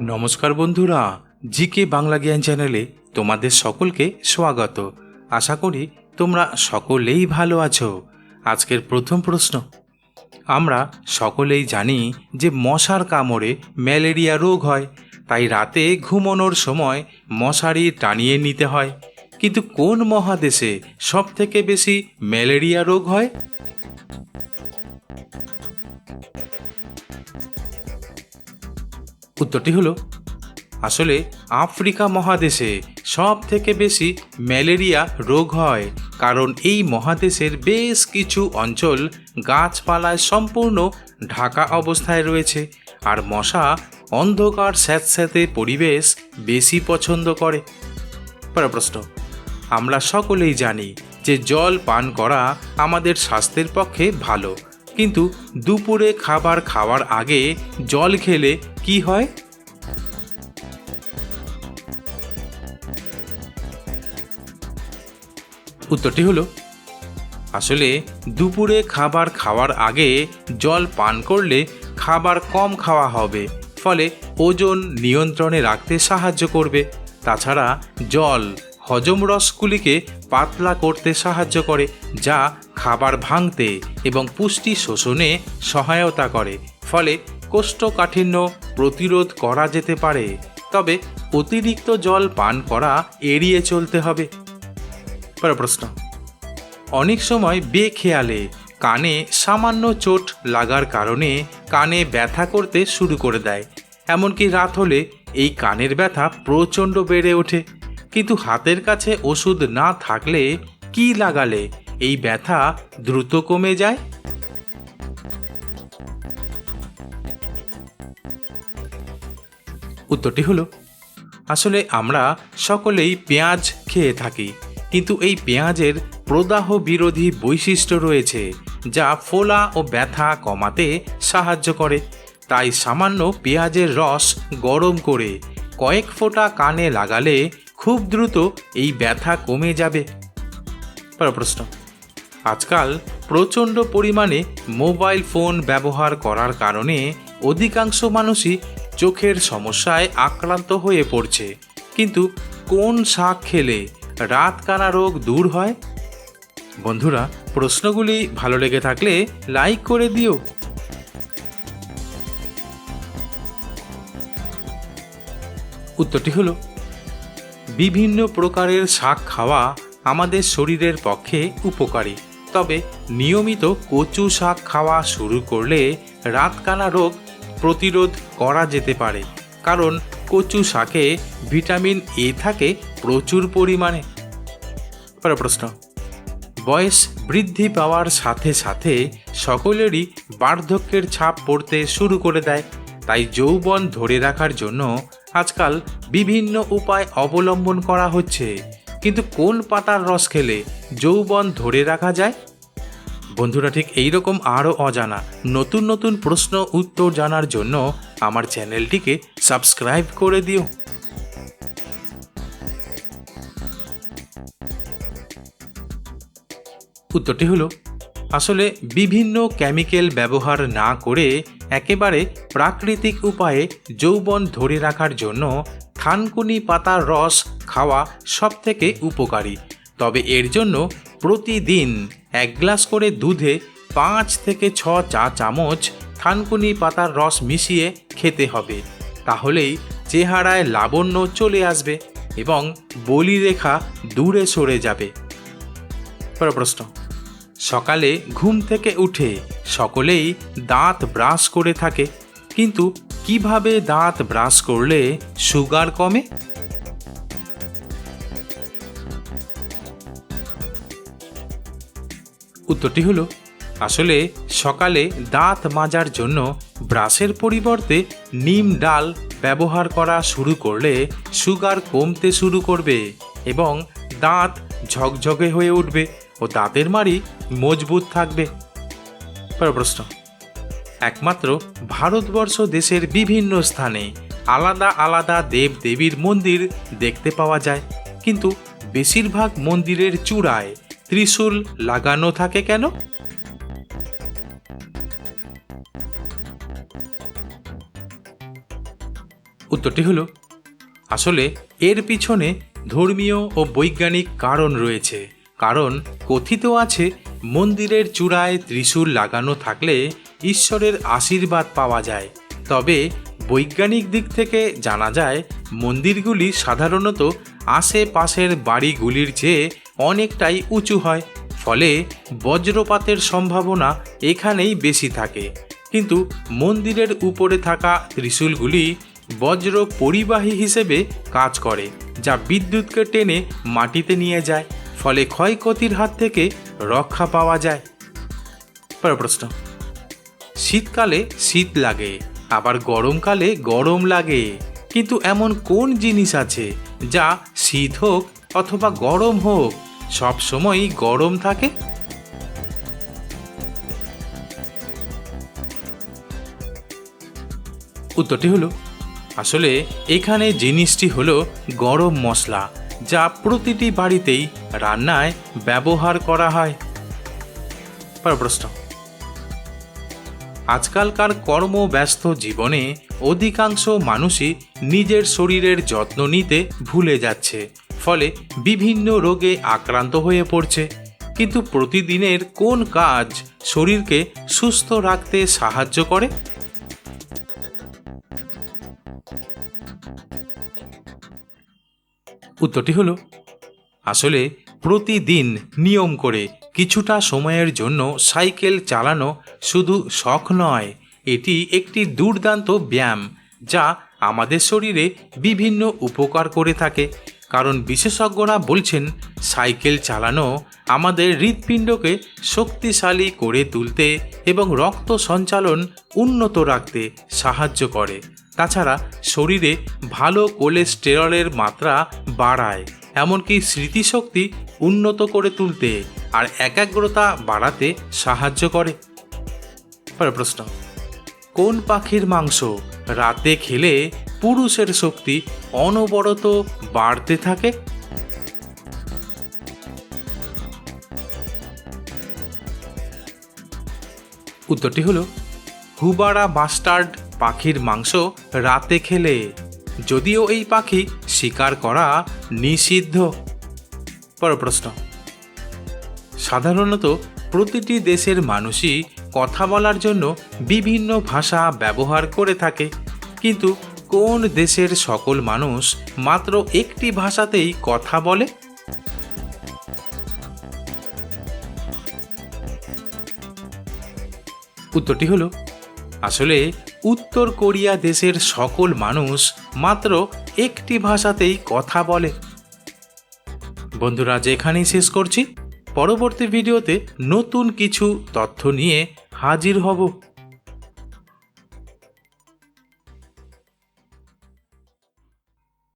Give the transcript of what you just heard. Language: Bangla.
নমস্কার বন্ধুরা, জিকে বাংলা জ্ঞান চ্যানেলে তোমাদের সকলকে স্বাগত। আশা করি তোমরা সকলেই ভালো আছো। আজকের প্রথম প্রশ্ন। আমরা সকলেই জানি যে মশার কামড়ে ম্যালেরিয়া রোগ হয়, তাই রাতে ঘুমানোর সময় মশারি টানিয়ে নিতে হয়। কিন্তু কোন মহাদেশে সব থেকে বেশি ম্যালেরিয়া রোগ হয়? উত্তরটি হলো, আসলে আফ্রিকা মহাদেশে সব থেকে বেশি ম্যালেরিয়া রোগ হয়, কারণ এই মহাদেশের বেশ কিছু অঞ্চল গাছপালায় সম্পূর্ণ ঢাকা অবস্থায় রয়েছে, আর মশা অন্ধকার স্যাঁতস্যাঁতে পরিবেশ বেশি পছন্দ করে। পরের প্রশ্ন, আমরা সকলেই জানি যে জল পান করা আমাদের স্বাস্থ্যের পক্ষে ভালো কিন্তু দুপুরে খাবার খাওয়ার আগে জল খেলে কি হয়? উত্তরটি হলো, আসলে দুপুরে খাবার খাওয়ার আগে জল পান করলে খাবার কম খাওয়া হবে, ফলে ওজন নিয়ন্ত্রণে রাখতে সাহায্য করবে। তাছাড়া জল হজম রসগুলিকে পাতলা করতে সাহায্য করে, যা খাবার ভাঙতে এবং পুষ্টি শোষণে সহায়তা করে, ফলে কোষ্ঠকাঠিন্য প্রতিরোধ করা যেতে পারে। তবে অতিরিক্ত জল পান করা এড়িয়ে চলতে হবে। প্রশ্ন। অনেক সময় বেখেয়ালে কানে সামান্য চোট লাগার কারণে কানে ব্যথা করতে শুরু করে দেয়, এমনকি রাত হলে এই কানের ব্যথা প্রচণ্ড বেড়ে ওঠে। কিন্তু হাতের কাছে ওষুধ না থাকলে কি লাগালে? এই ব্যথা দ্রুত কমে যায়? উত্তরটি হলো, আসলে আমরা সকলেই পেঁয়াজ খেয়ে থাকি, কিন্তু এই পেঁয়াজের প্রদাহ বিরোধী বৈশিষ্ট্য রয়েছে, যা ফোলা ও ব্যথা কমাতে সাহায্য করে। তাই সামান্য পেঁয়াজের রস গরম করে কয়েক ফোঁটা কানে লাগালে খুব দ্রুত এই ব্যথা কমে যাবে। প্রশ্ন। আজকাল প্রচণ্ড পরিমাণে মোবাইল ফোন ব্যবহার করার কারণে অধিকাংশ মানুষই চোখের সমস্যায় আক্রান্ত হয়ে পড়ছে। কিন্তু কোন শাক খেলে রাতকানা রোগ দূর হয়? বন্ধুরা, প্রশ্নগুলি ভালো লেগে থাকলে লাইক করে দিও। উত্তরটি হলো বিভিন্ন প্রকারের শাক খাওয়া আমাদের শরীরের পক্ষে উপকারী। তবে নিয়মিত কচু শাক খাওয়া শুরু করলে রাতকানা রোগ প্রতিরোধ করা যেতে পারে। কারণ কচু শাকে ভিটামিন এ থাকে প্রচুর পরিমাণে। প্রশ্ন। বয়স বৃদ্ধি পাওয়ার সাথে সাথে সকলেরই বার্ধক্যের ছাপ পড়তে শুরু করে দেয়। তাই যৌবন ধরে রাখার জন্য আজকাল বিভিন্ন উপায় অবলম্বন করা হচ্ছে। কিন্তু কোন পাতার রস খেলে যৌবন ধরে রাখা যায়? বন্ধুরা, ঠিক এই রকম আরও অজানা, নতুন নতুন প্রশ্ন উত্তর জানার জন্য আমার চ্যানেলটিকে সাবস্ক্রাইব করে দিও। উত্তরটি হলো, আসলে বিভিন্ন কেমিক্যাল ব্যবহার না করে একেবারে প্রাকৃতিক উপায়ে যৌবন ধরে রাখার জন্য থানকুনি পাতার রস খাওয়া সবথেকে উপকারী। তবে এর জন্য প্রতিদিন এক গ্লাস করে দুধে পাঁচ থেকে ছ চা চামচ থানকুনি পাতার রস মিশিয়ে খেতে হবে। তাহলেই চেহারায় লাবণ্য চলে আসবে এবং বলিরেখা দূরে সরে যাবে। প্রশ্ন সকালে ঘুম থেকে উঠে সকলেই দাঁত ব্রাশ করে থাকে। কিন্তু কীভাবে দাঁত ব্রাশ করলে সুগার কমে? উত্তরটি হলো, আসলে সকালে দাঁত মাজার জন্য ব্রাশের পরিবর্তে নিম ডাল ব্যবহার করা শুরু করলে সুগার কমতে শুরু করবে এবং দাঁত ঝকঝকে হয়ে উঠবে ও দাঁতের মাড়ি মজবুত থাকবে। প্রশ্ন একমাত্র ভারতবর্ষ দেশের বিভিন্ন স্থানে আলাদা আলাদা দেব দেবীর মন্দির দেখতে পাওয়া যায়। কিন্তু বেশিরভাগ মন্দিরের চূড়ায় ত্রিশূল লাগানো থাকে কেন? উত্তরটি হলো, আসলে এর পিছনে ধর্মীয় ও বৈজ্ঞানিক কারণ রয়েছে। কারণ কথিত আছে, মন্দিরের চূড়ায় ত্রিশূল লাগানো থাকলে ঈশ্বরের আশীর্বাদ পাওয়া যায়। তবে বৈজ্ঞানিক দিক থেকে জানা যায়, মন্দিরগুলি সাধারণত আশেপাশের বাড়িগুলির চেয়ে অনেকটাই উঁচু হয়। ফলে বজ্রপাতের সম্ভাবনা এখানেই বেশি থাকে। কিন্তু মন্দিরের উপরে থাকা ত্রিশূলগুলি বজ্র পরিবাহী হিসেবে কাজ করে, যা বিদ্যুৎকে টেনে মাটিতে নিয়ে যায়। ফলে ক্ষয়ক্ষতির হাত থেকে রক্ষা পাওয়া যায়। পরের প্রশ্ন। শীতকালে শীত লাগে, আবার গরমকালে গরম লাগে। কিন্তু এমন কোন জিনিস আছে যা শীত হোক অথবা গরম হোক, সব সময়ই গরম থাকে? উত্তরটি হলো, আসলে এখানে জিনিসটি হলো গরম মশলা। যা প্রতিটি বাড়িতেই রান্নায় ব্যবহার করা হয়। প্রশ্ন। আজকালকার কর্মব্যস্ত জীবনে অধিকাংশ মানুষই নিজের শরীরের যত্ন নিতে ভুলে যাচ্ছে, ফলে বিভিন্ন রোগে আক্রান্ত হয়ে পড়ছে। কিন্তু প্রতিদিনের কোন কাজ শরীরকে সুস্থ রাখতে সাহায্য করে? উত্তরটি হলো, আসলে প্রতিদিন নিয়ম করে কিছুটা সময়ের জন্য সাইকেল চালানো শুধু শখ নয়, এটি একটি দুর্দান্ত ব্যায়াম যা আমাদের শরীরে বিভিন্ন উপকার করে থাকে। কারণ বিশেষজ্ঞরা বলছেন, সাইকেল চালানো আমাদের হৃৎপিণ্ডকে শক্তিশালী করে তুলতে এবং রক্ত সঞ্চালন উন্নত রাখতে সাহায্য করে। তাছাড়া শরীরে ভালো কোলেস্টেরলের মাত্রা বাড়ায়, এমনকি স্মৃতিশক্তি উন্নত করে তুলতে আর একাগ্রতা বাড়াতে সাহায্য করে। পরের প্রশ্ন, কোন পাখির মাংস রাতে খেলে পুরুষের শক্তি অনবরত বাড়তে থাকে? উত্তরটি হলো, হুবারা বাস্টার্ড পাখির মাংস রাতে খেলে। যদিও এই পাখি শিকার করা নিষিদ্ধ। পরের প্রশ্ন। সাধারণত প্রতিটি দেশের মানুষই কথা বলার জন্য বিভিন্ন ভাষা ব্যবহার করে থাকে। কিন্তু কোন দেশের সকল মানুষ মাত্র একটি ভাষাতেই কথা বলে? উত্তরটি হলো, আসলে উত্তর কোরিয়া দেশের সকল মানুষ মাত্র একটি ভাষাতেই কথা বলে। বন্ধুরা যেখানেই শেষ করছি। পরবর্তী ভিডিওতে নতুন কিছু তথ্য নিয়ে হাজির হব।